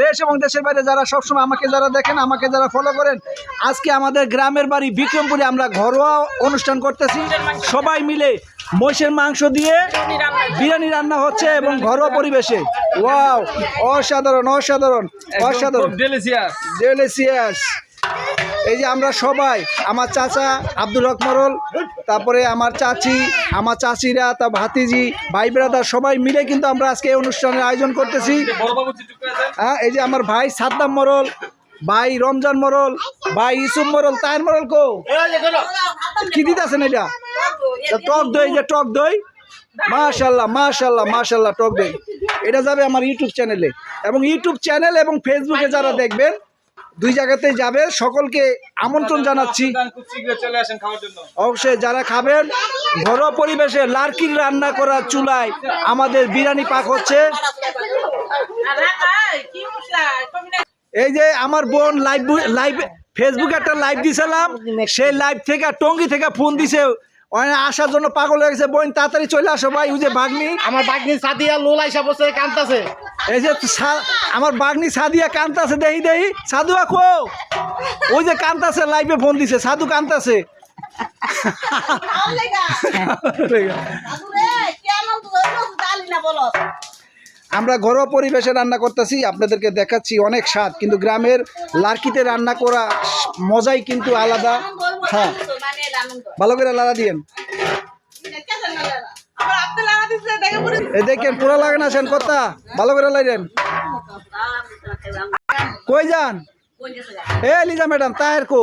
দেশ এবং দেশের বাইরে যারা সবসময় আমাকে যারা দেখেন আমাকে যারা ফলো করেন আজকে আমাদের গ্রামের বাড়ি বিক্রমপুরে আমরা ঘরোয়া অনুষ্ঠান করতেছি। সবাই মিলে মহিষের মাংস দিয়ে বিরিয়ানি রান্না হচ্ছে এবং ঘরোয়া পরিবেশে। ওয়াও অসাধারণ অসাধারণ অসাধারণ। ডেলিসিয়াস এই যে আমরা সবাই আমার চাচা আব্দুল হক মরল তারপরে আমার চাচি আমার চাচিরা তা ভাতিজি ভাই ব্রাদার সবাই মিলে কিন্তু আমরা আজকে এই অনুষ্ঠানের আয়োজন করতেছি। হ্যাঁ এই যে আমার ভাই সাদ্দাম মরল ভাই রমজান মরল ভাই ইসুফ মরল তায়ের মরল কো? কি দিতেছেন এটা? টক দই যে টক দই? মাশাল্লাহ মাশাল্লাহ মাশাল্লাহ টক দই। এটা যাবে আমার ইউটিউব চ্যানেলে। এবং ইউটিউব চ্যানেল এবং ফেসবুকে যারা দেখবেন দুই জায়গাতেই যাবে। সকলকে আমন্ত্রণ জানাচ্ছি। অবশ্যই যারা খাবেন, ঘরোয়া পরিবেশে লার্কির রান্না করা চুলায় আমাদের বিরিয়ানি পাক হচ্ছে। এই যে আমার বোন লাইভ লাইভ ফেসবুকে একটা লাইভ দিছিলাম, সেই লাইভ থেকে, টঙ্গি থেকে ফোন দিছে। আসার জন্য পাগল হয়ে গেছে। বোন, তাড়াতাড়ি চলে আসো ভাই, ওই যে বাগনি আমার বাগনি সাদিয়া লোলা হিসাব বসে কান্তাছে এই যে আমার বাগনি সাদিয়া কান্তাছে, দেহি দেহি। সাধু আখো ওই যে কান্তাছে লাইভে ফোন দিছে। সাধু কান্তাছে। আমরা ঘরোয়া পরিবেশে রান্না করতেছি, আপনাদেরকে দেখাচ্ছি অনেক স্বাদ, কিন্তু গ্রামের লার্কিতে রান্না করা মজাই কিন্তু আলাদা। হ্যাঁ। ভালো করে লাদা দিয়েন। এই দেখেন পুরা লাগে না সেন কথা ভালো করে লাইলেন কই যান? এ লিজা ম্যাডাম তাহের কো।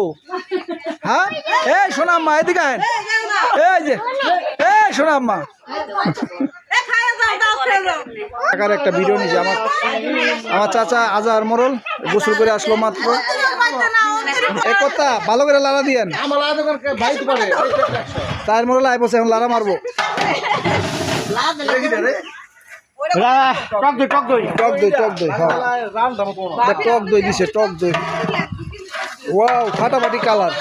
হ্যাঁ? এ সোনাম্মা এদিকে আয়েন এই যে এ সোনাম্মা। টাকার একটা ভিডিও নিয়েছে আমার। আমার চাচা আজার মরল গোসল করে আসলো মাত্র। এ কথা ভালো করে লাড়া দিয়েন। তার মরল আই বসে এখন লাড়া মারবো। টক দই দিছে টক দই ফাটাফাটি কালার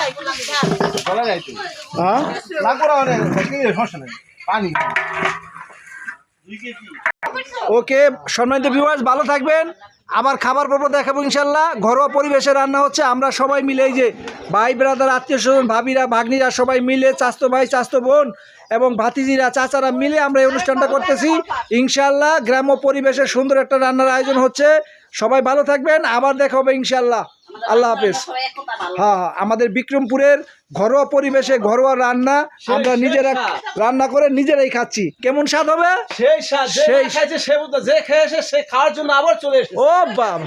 ওকে সম্মানিত ভিউয়ার্স ভালো থাকবেন। আবার খাবার পর্ব দেখাবো ইনশাল্লাহ। ঘরোয়া পরিবেশে রান্না হচ্ছে। আমরা সবাই মিলে এই যে ভাই ব্রাদার আত্মীয় স্বজন, ভাবিরা, ভাগ্নিরা সবাই মিলে চাস্তো ভাই চাস্তো বোন এবং ভাতিজিরা, চাচারা মিলে আমরা এই অনুষ্ঠানটা করতেছি। ইনশাল্লাহ গ্রাম্য পরিবেশে সুন্দর একটা রান্নার আয়োজন হচ্ছে। সবাই ভালো থাকবেন। আবার দেখা হবে ইনশাল্লাহ। আল্লাহ হাফেজ। হ্যাঁ হ্যাঁ আমাদের বিক্রমপুরের ঘরোয়া পরিবেশে ঘরোয়া রান্না আমরা নিজেরা রান্না করে নিজেরাই খাচ্ছি। কেমন স্বাদ হবে? সেই স্বাদ সেই- খাইছে সে বলতো যে খেয়েছে সে খাওয়ার জন্য আবার চলে এসেছে। ও বাবা।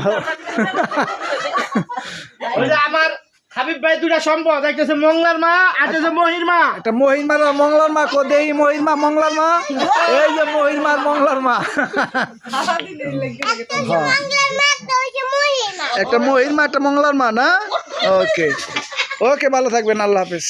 আমার হাবিব ভাই দুটা সম্পদ। একটা হচ্ছে মংলার মা আর হচ্ছে মহির মা। একটা মহিমার মংলার মা, কো দেই মহিমা মংলার মা। এই যে মহিমার মংলার মা। একটা একটা মহিমা একটা মংলার মা, না? ওকে। ওকে, ভালো থাকবেন, আল্লাহ হাফেজ।